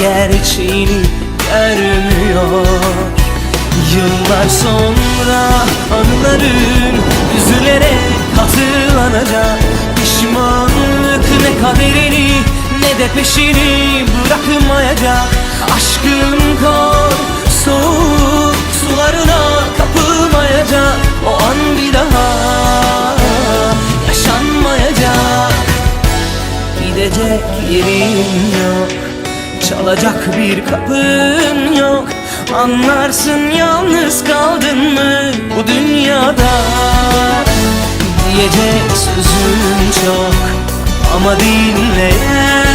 gerçeğini görmüyor. Yıllar sonra anıların üzülerek hatırlanacak Pişmanlık ne kaderini ne de peşini bırakmayacak. Aşkın kor soğuk sularına kapılmayacak. O an bir daha yaşanmayacak. Gidecek yerin yok Çalacak bir kapın yok. Anlarsın yalnız kaldın mı bu dünyada? Diyecek sözüm çok Ama dinleyen